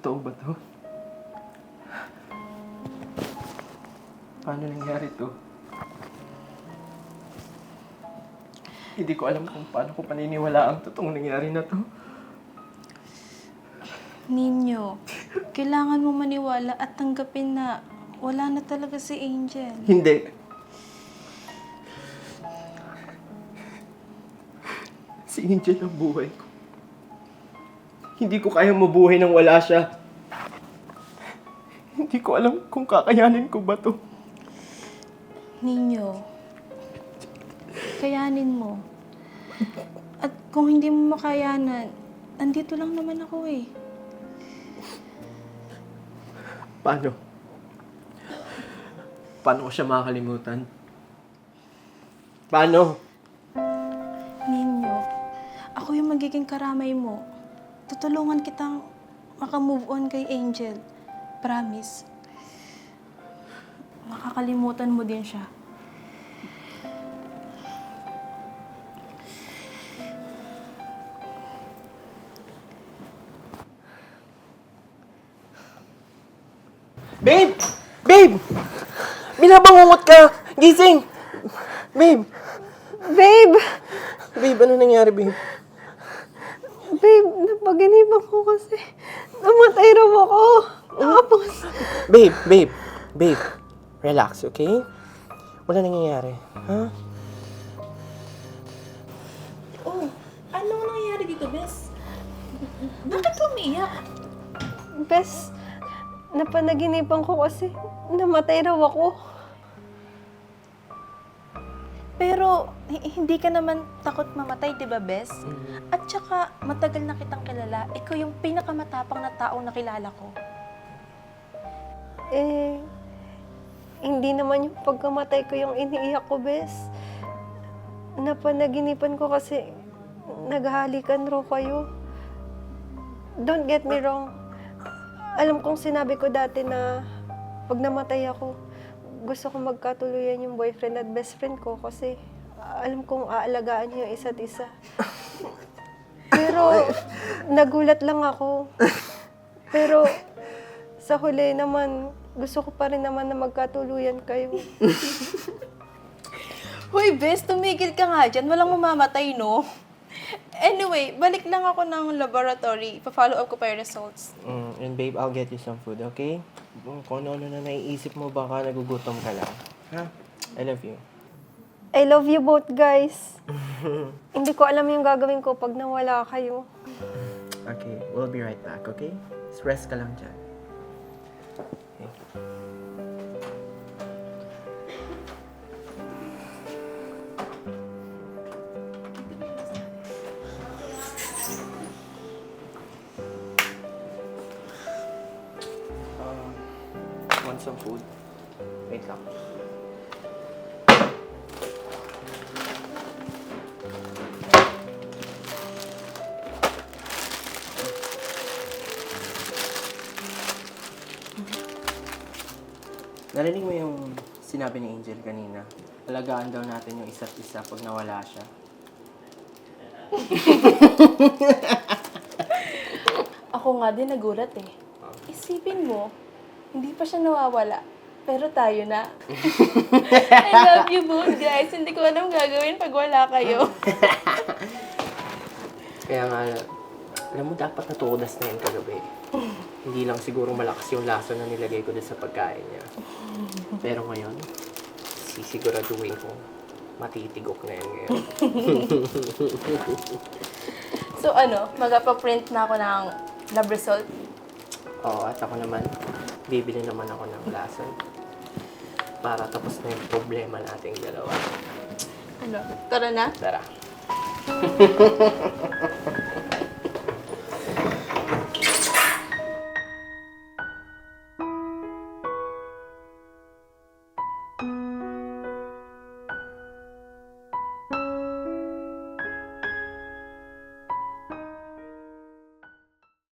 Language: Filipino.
Totoo ba to? Paano nangyari to? Hindi ko alam kung paano ko paniniwala ang totoong nangyari na to. Ninyo, kailangan mo maniwala at tanggapin na wala na talaga si Angel. Hindi. Si Angel ang buhay ko. Hindi ko kaya mabuhay nang wala siya. Hindi ko alam kung kakayanin ko ba to. Ninyo, kayanin mo. At kung hindi mo makayanan, andito lang naman ako eh. Paano? Paano ko siya makakalimutan? Paano? Ninyo, ako yung magiging karamay mo. Tutulungan kitang makamove on kay Angel. Promise. Makakalimutan mo din siya. Babe! Babe! Binabangungot ka! Gising! Babe! Babe! Babe, ano nangyari, babe? Babe, napaginipan ko kasi namatay raw ako. Tapos, Babe, babe, babe. Relax, okay? Wala nangyayari. Ha? Oh, ano nangyayari dito, Bes? Bakit umiiyak? bes, napanaginipan ko kasi namatay raw ako. Pero, hi- hindi ka naman takot mamatay, di ba, Bes? At saka, matagal na kitang kilala. Ikaw yung pinakamatapang na taong nakilala ko. Eh, hindi naman yung pagkamatay ko yung iniiyak ko, bes. Napanaginipan ko kasi naghahalikan raw kayo. Don't get me wrong. Alam kong sinabi ko dati na pag namatay ako, gusto ko magkatuluyan yung boyfriend at best friend ko kasi alam kong aalagaan niyo yung isa't isa. Pero nagulat lang ako. Pero sa huli naman, gusto ko pa rin naman na magkatuluyan kayo. Hoy, Bes, tumigil ka nga dyan. Walang mamamatay, no? Anyway, balik lang ako ng laboratory. Pa-follow up ko pa yung results. Mm, and babe, I'll get you some food, okay? Mm, Kung ano na naiisip mo, baka nagugutom ka lang. Ha? I love you. I love you both, guys. Hindi ko alam yung gagawin ko pag nawala kayo. Okay, we'll be right back, okay? Just rest ka lang dyan. Okay. Want some food? Wait lang. Narinig mo yung sinabi ni Angel kanina. Alagaan daw natin yung isa't isa pag nawala siya. Ako nga din nagulat eh. Isipin mo, hindi pa siya nawawala. Pero tayo na. I love you both, guys. Hindi ko alam gagawin pag wala kayo. Kaya nga, alam mo, dapat natudas na yun kagabi. Hindi lang siguro malakas yung laso na nilagay ko doon sa pagkain niya. Pero ngayon, sisiguraduhin ko matitigok na yan ngayon. So ano, magpa-print na ako ng lab result. Oo, at ako naman, bibili naman ako ng lason. Para tapos na yung problema nating dalawa. Ano, tara na. Tara.